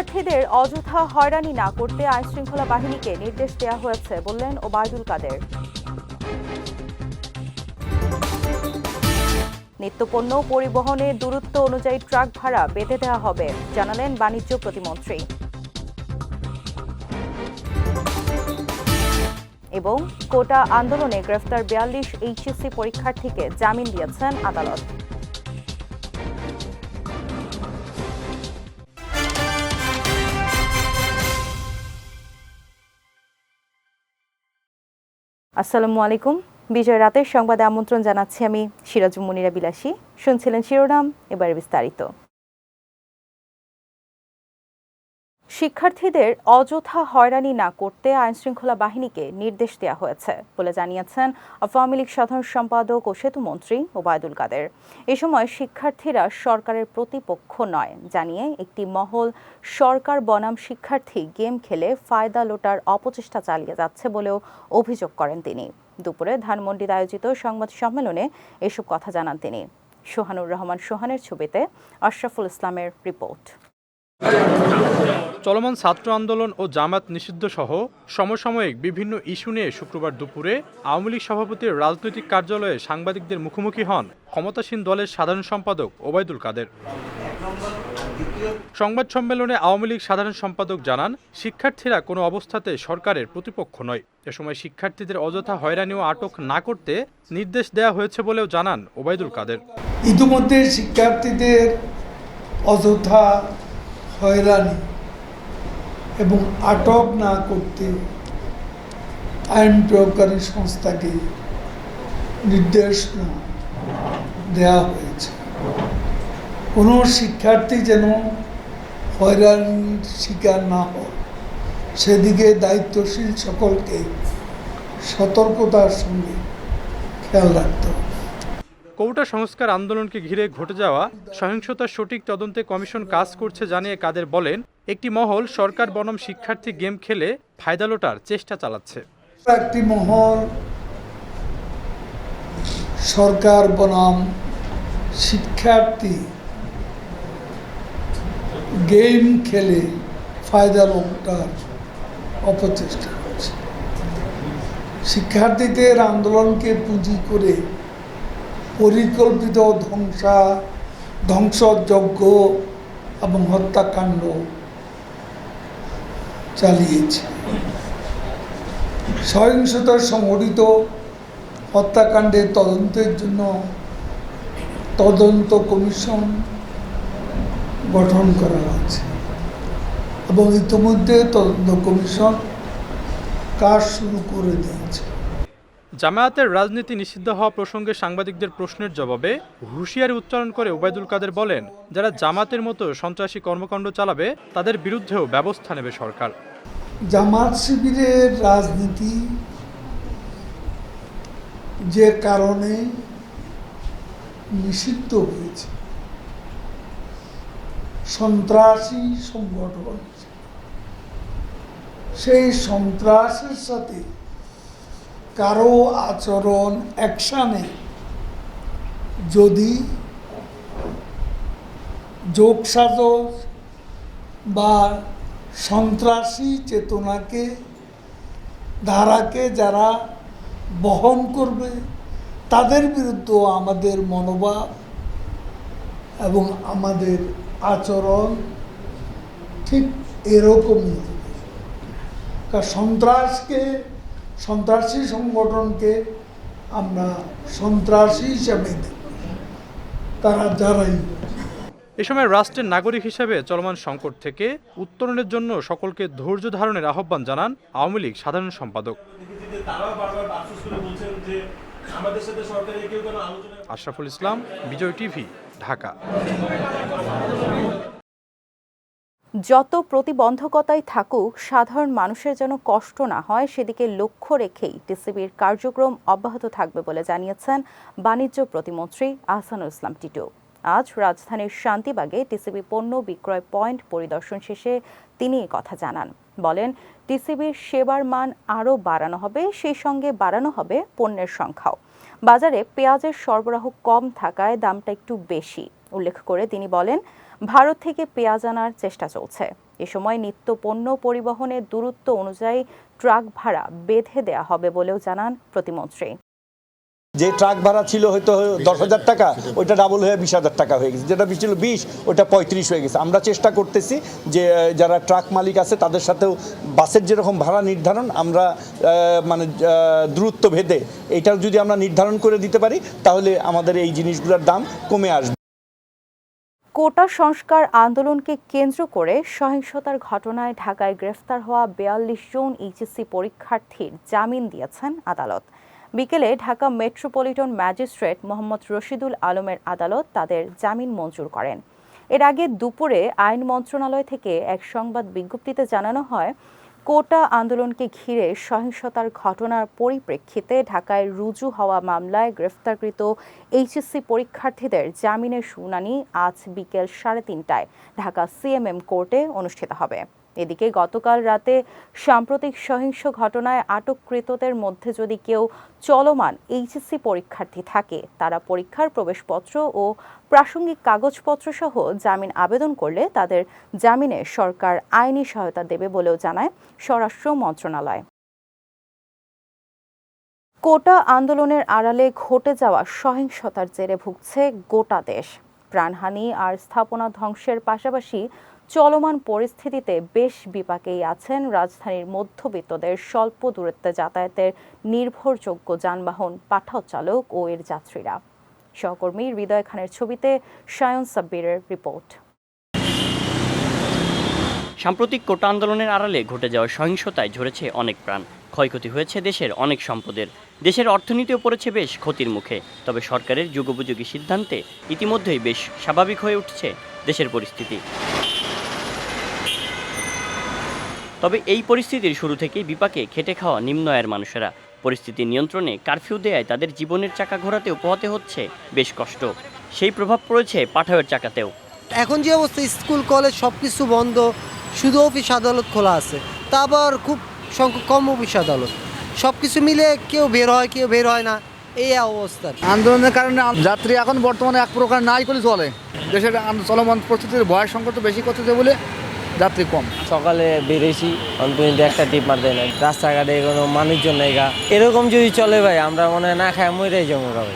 শিক্ষার্থীদের অযথা হয়রানি না করতে আইনশৃঙ্খলা বাহিনীকে নির্দেশ দেওয়া হয়েছে, বললেন ওবায়দুল কাদের। নিত্যপণ্য পরিবহনের দূরত্ব অনুযায়ী ট্রাক ভাড়া বেঁধে দেওয়া হবে, জানালেন বাণিজ্য প্রতিমন্ত্রী। এবং কোটা আন্দোলনে গ্রেফতার বিয়াল্লিশ এইচএসসি পরীক্ষার্থীকে জামিন দিয়েছেন আদালত। আসসালামু আলাইকুম। বিজয় রাতের সংবাদে আমন্ত্রণ জানাচ্ছি আমি সিরাজ মুনিরা বিলাসী। শুনছিলেন শিরোনাম, এবার বিস্তারিত। শিক্ষার্থীদের অযথা হয়রানি না করতে আইনশৃঙ্খলা বাহিনীকে নির্দেশ দেওয়া হয়েছে বলে জানিয়েছেন আওয়ামী লীগ সাধারণ সম্পাদক ও সেতুমন্ত্রী ওবায়দুল কাদের। এ সময় শিক্ষার্থীরা সরকারের প্রতিপক্ষ নয়, জানিয়ে একটি মহল সরকার বনাম শিক্ষার্থী গেম খেলে ফায়দা লোটার অপচেষ্টা চালিয়ে যাচ্ছে বলেও অভিযোগ করেন তিনি। দুপুরে ধানমন্ডিতে আয়োজিত সংবাদ সম্মেলনে এসব কথা জানান তিনি। সোহানুর রহমান সোহানের ছবিতে আশরাফুল ইসলামের রিপোর্ট। চলমান ছাত্র আন্দোলন ও জামাত নিষিদ্ধ সহ সমসাময়িক বিভিন্ন ইস্যু নিয়ে শুক্রবার দুপুরে আওয়ামী লীগ সভাপতির রাজনৈতিক কার্যালয়ে সাংবাদিকদের মুখোমুখি হন ক্ষমতাসীন দলের সাধারণ সম্পাদক ওবায়দুল কাদের। সংবাদ সম্মেলনে আওয়ামী লীগ সাধারণ সম্পাদক জানান, শিক্ষার্থীরা কোনো অবস্থাতে সরকারের প্রতিপক্ষ নয়। এ সময় শিক্ষার্থীদের অযথা হয়রানি ও আটক না করতে নির্দেশ দেওয়া হয়েছে বলেও জানান ওবায়দুল কাদের। ইতিমধ্যে শিক্ষার্থীদের অযথা হয়রানি এবং আটক না করতে আইন প্রয়োগকারী সংস্থাকে নির্দেশ দেওয়া হয়েছে। কোনো শিক্ষার্থী যেন হয়রানির শিকার না হয়, সেদিকে দায়িত্বশীল সকলকে সতর্কতার সঙ্গে খেয়াল রাখতে হবে। কৌটা সংস্কার আন্দোলনকে ঘিরে ঘটে যাওয়া সহিংসতার সঠিক তদন্তে কমিশন কাজ করছে জানিয়ে কাদের বলেন, একটি মহল সরকার বনাম শিক্ষার্থী গেম খেলে ফায়দা লোটার চেষ্টা চালাচ্ছে। একটি মহল সরকার বনাম শিক্ষার্থী গেম খেলে ফায়দা লোকটার অপচেষ্টা করছে। শিক্ষার্থীদের আন্দোলনকে পুঁজি করে পরিকল্পিত ধ্বংসা, ধ্বংসযজ্ঞ এবং হত্যাকাণ্ড চালিয়েছে। সহিংসতা সংঘটিত হত্যাকাণ্ডের তদন্তের জন্য তদন্ত কমিশন গঠন করা হয়েছে এবং ইতিমধ্যে তদন্ত কমিশন কাজ শুরু করে দিয়েছে। জামায়াতের রাজনীতি নিষিদ্ধ হওয়া প্রসঙ্গে সাংবাদিকদের প্রশ্নের জবাবে হুঁশিয়ারি উচ্চারণ করে ওবায়দুল কাদের বলেন, যারা জামাতের মতো সন্ত্রাসী কর্মকাণ্ড চালাবে, তাদের বিরুদ্ধেও ব্যবস্থা নেবে সরকার। জামাত শিবিরের রাজনীতি যে কারণে নিষিদ্ধ হয়েছে। সন্ত্রাসী সংগঠন। সেই সন্ত্রাসের সাথে কারও আচরণ অ্যাকশানে যদি যোগসাজক বা সন্ত্রাসী চেতনাকে, ধারাকে যারা বহন করবে, তাদের বিরুদ্ধেও আমাদের মনোভাব এবং আমাদের আচরণ ঠিক এরকমই। সন্ত্রাসকে সন্ত্রাসী সংগঠনকে আমরা সন্ত্রাসী হিসাবে তারা যারাই এ সময় রাষ্ট্রের নাগরিক হিসেবে চলমান সংকট থেকে উত্তরণের জন্য সকলকে ধৈর্য ধারণের আহ্বান জানান আওয়ামী লীগ সাধারণ সম্পাদক। আশরাফুল ইসলাম, বিজয় টিভি, ঢাকা। যত প্রতিবন্ধকতাই থাকুক, সাধারণ মানুষের যেন কষ্ট না হয়, সেদিকে লক্ষ্য রেখেই টিসিবির কার্যক্রম অব্যাহত থাকবে বলে জানিয়েছেন বাণিজ্য প্রতিমন্ত্রী আহসানুল ইসলাম টিটু। আজ রাজধানীর শান্তিবাগে টিসিবি পণ্য বিক্রয় পয়েন্ট পরিদর্শন শেষে তিনি কথা জানান। বলেন, টিসিবির সেবার মান আরও বাড়ানো হবে, সেই সঙ্গে বাড়ানো হবে পণ্যের সংখ্যাও। বাজারে পেঁয়াজের সরবরাহ কম থাকায় দামটা একটু বেশি। উল্লেখ করে তিনি বলেন ভারত থেকে পেঁয়াজ আনার চেষ্টা চলছে। এ সময় নিত্য পণ্য পরিবহনের দূরত্ব অনুযায়ী ট্রাক ভাড়া বেঁধে দেয়া হবে বলেও জানান প্রতিমন্ত্রী। যে ট্রাক ভাড়া ছিল হয়তো দশ হাজার টাকা, ওইটা ডাবল হয়ে বিশ হাজার টাকা হয়ে গেছে। যেটা ছিল বিশ ওটা পঁয়ত্রিশ হয়ে গেছে। আমরা চেষ্টা করতেছি যে যারা ট্রাক মালিক আছে, তাদের সাথেও বাসের যেরকম ভাড়া নির্ধারণ, আমরা মানে দূরত্ব ভেদে, এটাও যদি আমরা নির্ধারণ করে দিতে পারি, তাহলে আমাদের এই জিনিসগুলোর দাম কমে আসবে। কোটা সংস্কার আন্দোলনকে কেন্দ্র করে সহিংসতার ঘটনায় ঢাকায় গ্রেফতার হওয়া বেয়াল্লিশ জন এইচএসসি পরীক্ষার্থীর জামিন দিয়েছেন আদালত। বিকেলে ঢাকা মেট্রোপলিটন ম্যাজিস্ট্রেট মোহাম্মদ রশিদুল আলমের আদালত তাদের জামিন মঞ্জুর করেন। এর আগে দুপুরে আইন মন্ত্রণালয় থেকে এক সংবাদ বিজ্ঞপ্তিতে জানানো হয় কোটা আন্দোলনকে ঘিরে সহিংসতার ঘটনার পরিপ্রেক্ষিতে ঢাকায় রুজু হওয়া মামলায় গ্রেফতারকৃত এইচএসসি পরীক্ষার্থীদের জামিনের শুনানি আজ বিকেল সাড়ে তিনটায়। ঢাকা সিএমএম কোর্টে অনুষ্ঠিত হবে। এদিকে গতকাল রাতে সাম্প্রতিক সহিংস ঘটনায় আটককৃতদের মধ্যে যদি কেউ চলমান এইচএসসি পরীক্ষার্থী থাকে, তারা পরীক্ষার প্রবেশপত্র ও প্রাসঙ্গিক কাগজপত্র সহ জামিন আবেদন করলে তাদের জামিনে সরকার আইনি সহায়তা দেবে বলেও জানায় স্বরাষ্ট্র মন্ত্রণালয়। কোটা আন্দোলনের আড়ালে ঘটে যাওয়া সহিংসতার জেরে ভুগছে গোটা দেশ। প্রাণহানি আর স্থাপনা ধ্বংসের পাশাপাশি চলমান পরিস্থিতিতে বেশ বিপাকেই আছেন রাজধানীর মধ্যবিত্তদের স্বল্প দূরত্বে যাতায়াতের নির্ভরযোগ্য যানবাহন পাঠাও চালক ও এর যাত্রীরা। সহকর্মী হৃদয় খানের ছবিতে সায়ন সাব্বিরের রিপোর্ট। সাম্প্রতিক কোটা আন্দোলনের আড়ালে ঘটে যাওয়া সহিংসতায় ঝরেছে অনেক প্রাণ। ক্ষয়ক্ষতি হয়েছে দেশের অনেক সম্পদের। দেশের অর্থনীতিও পড়েছে বেশ ক্ষতির মুখে। তবে সরকারের যুগোপযোগী সিদ্ধান্তে ইতিমধ্যেই বেশ স্বাভাবিক হয়ে উঠছে দেশের পরিস্থিতি। তবে এই পরিস্থিতির শুরু থেকেই বিপাকে খেটে খাওয়া নিম্ন আয়ের মানুষেরা। পরিস্থিতি নিয়ন্ত্রণে কারফিউ দেয়ায় তাদের জীবনের চাকা ঘোরাতেও পোহাতে হচ্ছে বেশ কষ্ট। সেই প্রভাব পড়েছে পাঠাওয়ের চাকাতেও। এখন যে অবস্থা স্কুল কলেজ সব কিছু বন্ধ শুধু অফিস আদালত খোলা আছে। তা আবার খুব সংখ্যক কম অফিস আদালত। সব কিছু মিলে কেউ বের হয় কেউ বের হয় না। এই অবস্থা আন্দোলনের কারণে আম- যাত্রী এখন বর্তমানে এক প্রকার নাই করে চলে। দেশের চলমান পরিস্থিতির ভয় সংকট বেশি করতেছে বলে যাত্রী কম। সকালে বেরিয়েছি অন পর্যন্ত একটা টিপ মার দেয় না রাস্তাঘাটে কোনো মানুষজন নেই গা। এরকম যদি চলে ভাই আমরা মনে হয় না খায় মরে যাব ভাই।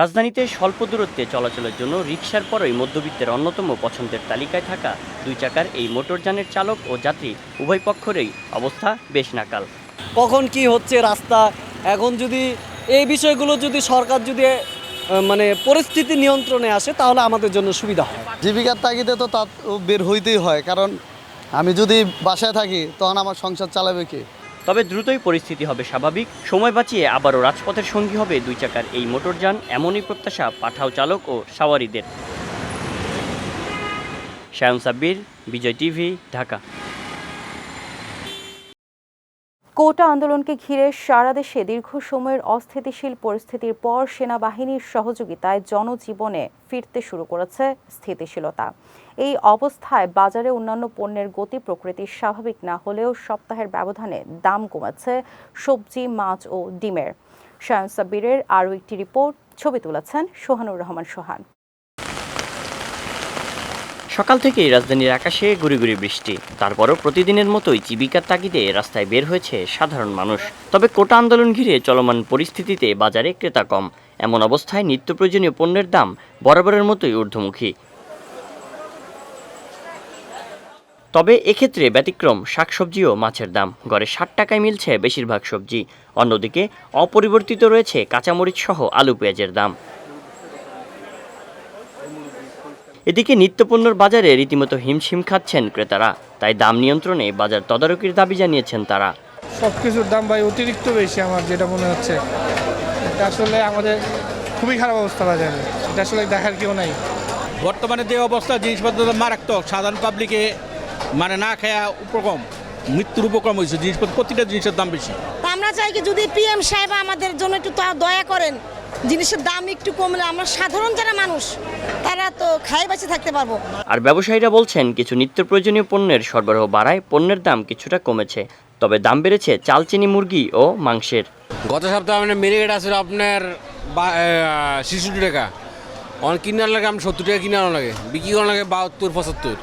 রাজধানীতে স্বল্প দূরত্বে চলাচলের জন্য রিকশার পরই মধ্যবিত্তের অন্যতম পছন্দের তালিকায় থাকা দুই চাকার এই মোটরযানের চালক ও যাত্রী উভয় পক্ষেরই অবস্থা বেশ নাকাল। কখন কি হচ্ছে রাস্তা? এখন যদি এই বিষয়গুলো যদি সরকার যদি মানে পরিস্থিতি নিয়ন্ত্রণে আসে তাহলে আমাদের জন্য সুবিধা হয়। জীবিকার তাগিদে তো তা বের হইতেই হয় কারণ আমি যদি বাসায় থাকি তখন আমার সংসার চালাবে কে? তবে দ্রুতই পরিস্থিতি হবে স্বাভাবিক। সময় বাঁচিয়ে আবারও রাজপথের সঙ্গী হবে দুই চাকার এই মোটরযান। এমনই প্রত্যাশা পাঠাও চালক ও সাওয়ারিদের। শায়ন সাব্বির বিজয় টিভি ঢাকা। কোটা আন্দোলনকে ঘিরে সারা দেশে দীর্ঘ সময়ের অস্থিতিশীল পরিস্থিতির পর সেনাবাহিনীর সহযোগিতায় জনজীবনে ফিরতে শুরু করেছে স্থিতিশীলতা। এই অবস্থায় বাজারে অন্যান্য পণ্যের গতি প্রকৃতি স্বাভাবিক না হলেও সপ্তাহের ব্যবধানে দাম কমেছে সবজি, মাছ ও ডিমের। শায়ন সাব্বিরের আরও একটি রিপোর্ট, ছবি তুলেছেন সোহানুর রহমান সোহান। সকাল থেকেই রাজধানীর আকাশে গুড়ি গুড়ি বৃষ্টি। তারপরও প্রতিদিনের মতোই জীবিকার তাগিদে রাস্তায় বের হয়েছে সাধারণ মানুষ। তবে কোটা আন্দোলন ঘিরে চলমান পরিস্থিতিতে বাজারে ক্রেতা কম। এমন অবস্থায় নিত্য প্রয়োজনীয় পণ্যের দাম বরাবরের মতোই ঊর্ধ্বমুখী। তবে এক্ষেত্রে ব্যতিক্রম শাকসবজি ও মাছের দাম। গড়ে ষাট টাকায় মিলছে বেশিরভাগ সবজি। অন্যদিকে অপরিবর্তিত রয়েছে কাঁচামরিচ সহ আলু পেঁয়াজের দাম। এদিকে নিত্যপণ্যের বাজারে রীতিমতো হিমশিম খাচ্ছেন ক্রেতারা। তাই দাম নিয়ন্ত্রণে বাজার তদারকির দাবি জানিয়েছেন তারা। সব কিছুর দাম ভাই অতিরিক্ত বেশি আমার যেটা মনে হচ্ছে। এটা আসলে আমাদের খুবই খারাপ অবস্থা বাজারে এটা আসলে দেখার কেউ নাই। বর্তমানে যে অবস্থা জিনিসপত্র মারাত্মক। সাধারণ পাবলিকে মানে না খায়া উপক্রম মৃত্যুর উপক্রম হয়েছে জিনিসপত্র প্রতিটা জিনিসের দাম বেশি। তা আমরা চাই কি যদি পিএম সাহেব আমাদের জন্য একটু তা- দয়া করেন জিনিসের দাম একটু কমলে আমরা সাধারণ যারা মানুষ তারা তো খাই বেঁচে থাকতে পারব। আর ব্যবসায়ীরা বলছেন কিছু নিত্য প্রয়োজনীয় পণ্যের সরবরাহ বাড়ায় পণ্যের দাম কিছুটা কমেছে। তবে দাম বেড়েছে চাল চিনি মুরগি ও মাংসের। গত সপ্তাহে মানে মিনিকেট আসলে আপনার ছেষট্টি টাকা। অন কিনার লাগে আমি সত্তর টাকা কিনে আনা লাগে। বিক্রি করার লাগে বাহাত্তর পঁচাত্তর।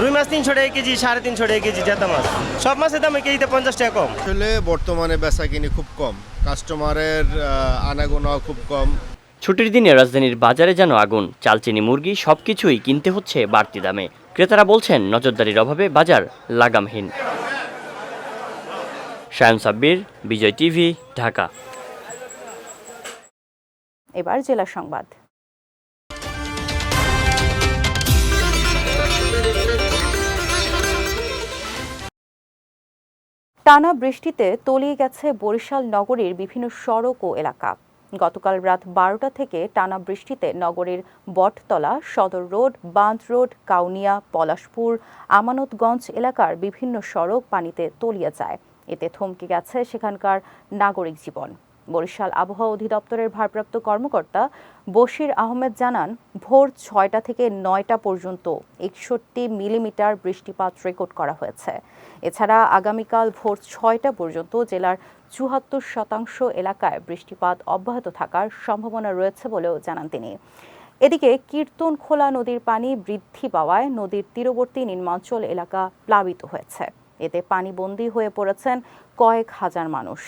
রুই মাছ তিনশো টাকা কেজি সাড়ে তিনশো টাকা কেজি জাতা মাছ। সব মাছের দাম কেজিতে পঞ্চাশ টাকা কম। আসলে বর্তমানে বেচা কিনি খুব কম। কাস্টমারের আনাগোনা খুব কম। ছুটির দিনে রাজধানীর বাজারে যেন আগুন চালচিনি মুরগি সব কিছুই কিনতে হচ্ছে বাড়তি দামে। ক্রেতারা বলছেন নজরদারির অভাবে বাজার লাগামহীন। শায়ন সাব্বির বিজয় টিভি ঢাকা। এবার জেলা সংবাদ। টানা বৃষ্টিতে তলিয়ে গেছে বরিশাল নগরীর বিভিন্ন সড়ক ও এলাকা। গতকাল রাত বারোটা থেকে টানা বৃষ্টিতে নগরীর বটতলা, সদর রোড, বাঁধ রোড, কাউনিয়া, পলাশপুর, আমানতগঞ্জ এলাকার বিভিন্ন সড়ক পানিতে তলিয়ে যায়। এতে থমকে গেছে সেখানকার নাগরিক জীবন। বরিশাল আবহাওয়া অধিদপ্তরের ভারপ্রাপ্ত কর্মকর্তা বশির আহমেদ জানান, ভোর ছয়টা থেকে নয়টা পর্যন্ত একষট্টি মিলিমিটার বৃষ্টিপাত রেকর্ড করা হয়েছে। এছাড়া আগামীকাল ভোর ছয়টা পর্যন্ত জেলার চুহাত্তর শতাংশ এলাকায় বৃষ্টিপাত অব্যাহত থাকার সম্ভাবনা রয়েছে বলেও জানান তিনি। এদিকে কীর্তনখোলা নদীর পানি বৃদ্ধি পাওয়ায় নদীর তীরবর্তী নিম্নাঞ্চল এলাকা প্লাবিত হয়েছে। এতে পানিবন্দী হয়ে পড়েছেন কয়েক হাজার মানুষ।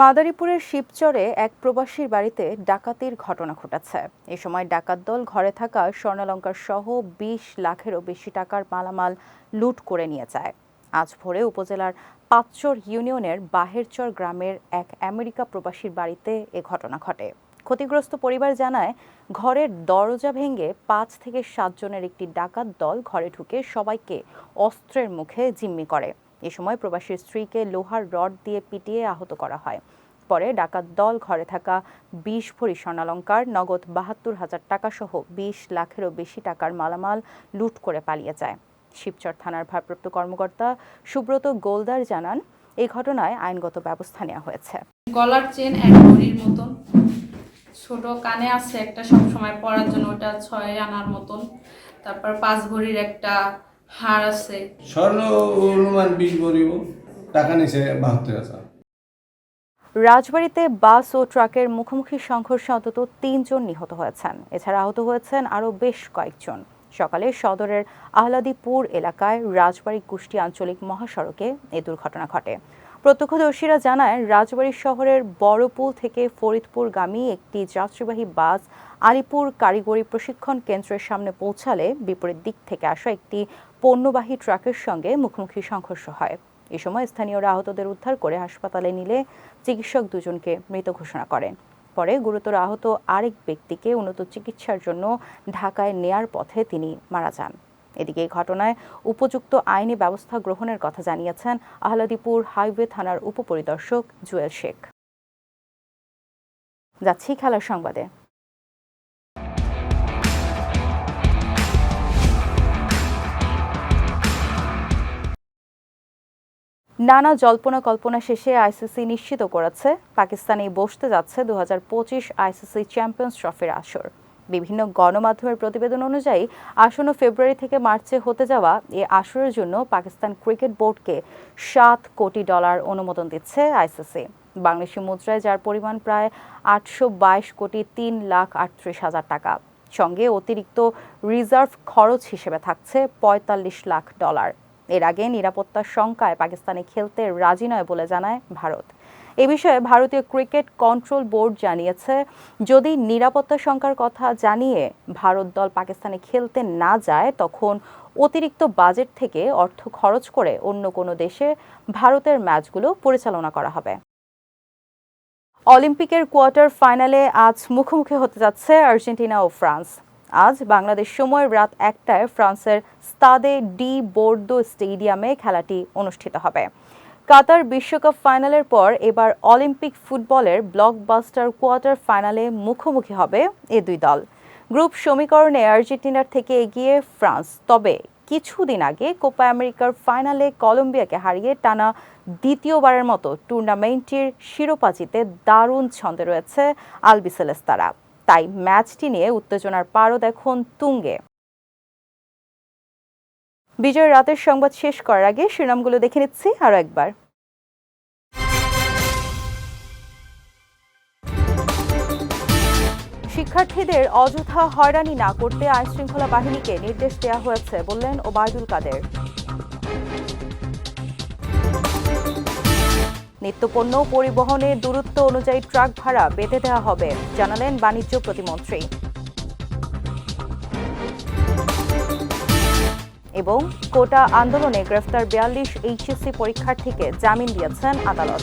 মাদারীপুরের শিবচরে এক প্রবাসীর বাড়িতে ডাকাতির ঘটনা ঘটেছে। এ সময় ডাকাত দল ঘরে থাকা স্বর্ণালঙ্কার সহ বিশ লাখেরও বেশি টাকার মালামাল লুট করে নিয়ে যায়। আজ ভোরে উপজেলার পাঁচচর ইউনিয়নের বাহেরচর গ্রামের এক আমেরিকা প্রবাসীর বাড়িতে এ ঘটনা ঘটে। ক্ষতিগ্রস্ত পরিবার জানায়, ঘরের দরজা ভেঙে পাঁচ থেকে সাতজনের একটি ডাকাত দল ঘরে ঢুকে সবাইকে অস্ত্রের মুখে জিম্মি করে। এ সময় প্রবাসীর স্ত্রীকে লোহার রড দিয়ে পিটিয়ে আহত করা হয়। পরে ডাকাত দল ঘরে থাকা বিশ ভরি স্বর্ণালঙ্কার নগদ বাহাত্তর হাজার টাকা সহ বিশ লাখেরও বেশি টাকার মালামাল লুট করে পালিয়ে যায়। শিবচর থানার ভারপ্রাপ্ত কর্মকর্তা সুব্রত গোলদার জানান এই ঘটনায় আইনগত ব্যবস্থা নেওয়া হয়েছে। গলার চেন এক ভরির মতন। ছোট কানে আছে একটা সবসময় পরার জন্য, ওটা ছয় আনার মতন। তারপর পাঁচ ভরির একটা হার আছে। স্বর্ণ অনুমান বিশ ভরিব টাকা নিছে বাহাত্তর হাজার। রাজবাড়ীতে বাস ও ট্রাকের মুখোমুখি সংঘর্ষে অন্তত তিনজন নিহত হয়েছেন। এছাড়া আহত হয়েছেন আরও বেশ কয়েকজন। সকালে সদরের আহলাদিপুর এলাকায় রাজবাড়ী কুষ্টি আঞ্চলিক মহাসড়কে এ দুর্ঘটনা ঘটে। প্রত্যক্ষদর্শীরা জানায় রাজবাড়ী শহরের বড়পুল থেকে ফরিদপুর ফরিদপুরগামী একটি যাত্রীবাহী বাস আলিপুর কারিগরি প্রশিক্ষণ কেন্দ্রের সামনে পৌঁছালে বিপরীত দিক থেকে আসা একটি পণ্যবাহী ট্রাকের সঙ্গে মুখোমুখি সংঘর্ষ হয়। এ সময় স্থানীয়রা আহতদের উদ্ধার করে হাসপাতালে নিলে চিকিৎসক দুজনকে মৃত ঘোষণা করেন। পরে গুরুতর আহত আরেক ব্যক্তিকে উন্নত চিকিৎসার জন্য ঢাকায় নেয়ার পথে তিনি মারা যান। এদিকে এই ঘটনায় উপযুক্ত আইনি ব্যবস্থা গ্রহণের কথা জানিয়েছেন আহলাদিপুর হাইওয়ে থানার উপপরিদর্শক জুয়েল শেখ। যাচ্ছি খেলার সংবাদে। নানা জল্পনা কল্পনা শেষে আইসিসি নিশ্চিত করেছে পাকিস্তানে বসতে যাচ্ছে দু পঁচিশ আইসিসি চ্যাম্পিয়ন্স ট্রফির আসর। বিভিন্ন গণমাধ্যমের প্রতিবেদন অনুযায়ী, আসন্ন ফেব্রুয়ারি থেকে মার্চে হতে যাওয়া এই আসরের জন্য পাকিস্তান ক্রিকেট বোর্ডকে সাত কোটি ডলার অনুমোদন দিচ্ছে আইসিসি। বাংলাদেশি মুদ্রায় যার পরিমাণ প্রায় আটশো বাইশ কোটি তিন লাখ আটত্রিশ হাজার টাকা। সঙ্গে অতিরিক্ত রিজার্ভ খরচ হিসেবে থাকছে পঁয়তাল্লিশ লাখ ডলার। এর আগে নিরাপত্তার শঙ্কায় পাকিস্তানে খেলতে রাজি নয় বলে জানায় ভারত। এ বিষয়ে ভারতীয় ক্রিকেট কন্ট্রোল বোর্ড জানিয়েছে, যদি নিরাপত্তা শঙ্কার কথা জানিয়ে ভারত দল পাকিস্তানে খেলতে না যায়, তখন অতিরিক্ত বাজেট থেকে অর্থ খরচ করে অন্য কোনো দেশে ভারতের ম্যাচগুলো পরিচালনা করা হবে। অলিম্পিকের কোয়ার্টার ফাইনালে আজ মুখোমুখি হতে যাচ্ছে আর্জেন্টিনা ও ফ্রান্স। আজ বাংলাদেশ সময় রাত একটায় ফ্রান্সের স্তাদে ডি বোর্দো স্টেডিয়ামে খেলাটি অনুষ্ঠিত হবে। কাতার বিশ্বকাপ ফাইনালের পর এবার অলিম্পিক ফুটবলের ব্লকবাস্টার কোয়ার্টার ফাইনালে মুখোমুখি হবে এ দুই দল। গ্রুপ সমীকরণে আর্জেন্টিনার থেকে এগিয়ে ফ্রান্স। তবে কিছুদিন আগে কোপা আমেরিকার ফাইনালে কলম্বিয়াকে হারিয়ে টানা দ্বিতীয়বারের মতো টুর্নামেন্টটির শিরোপা জিতে দারুণ ছন্দে রয়েছে আলবিসেলেস্তারা তাই ম্যাচটি নিয়ে উত্তেজনার পারদ এখন তুঙ্গে। বিজয় রাতের সংবাদ শেষ করার আগে শিরোনামগুলো দেখে নিচ্ছি আরও একবার। শিক্ষার্থীদের অযথা হয়রানি না করতে আইনশৃঙ্খলা বাহিনীকে নির্দেশ দেওয়া হয়েছে, বললেন ওবায়দুল কাদের। নিত্যপণ্য পরিবহনের দূরত্ব অনুযায়ী ট্রাক ভাড়া বেঁধে দেওয়া হবে, জানালেন বাণিজ্য প্রতিমন্ত্রী। এবং কোটা আন্দোলনে গ্রেফতার বিয়াল্লিশ এইচএসসি পরীক্ষার্থীকে জামিন দিয়েছেন আদালত।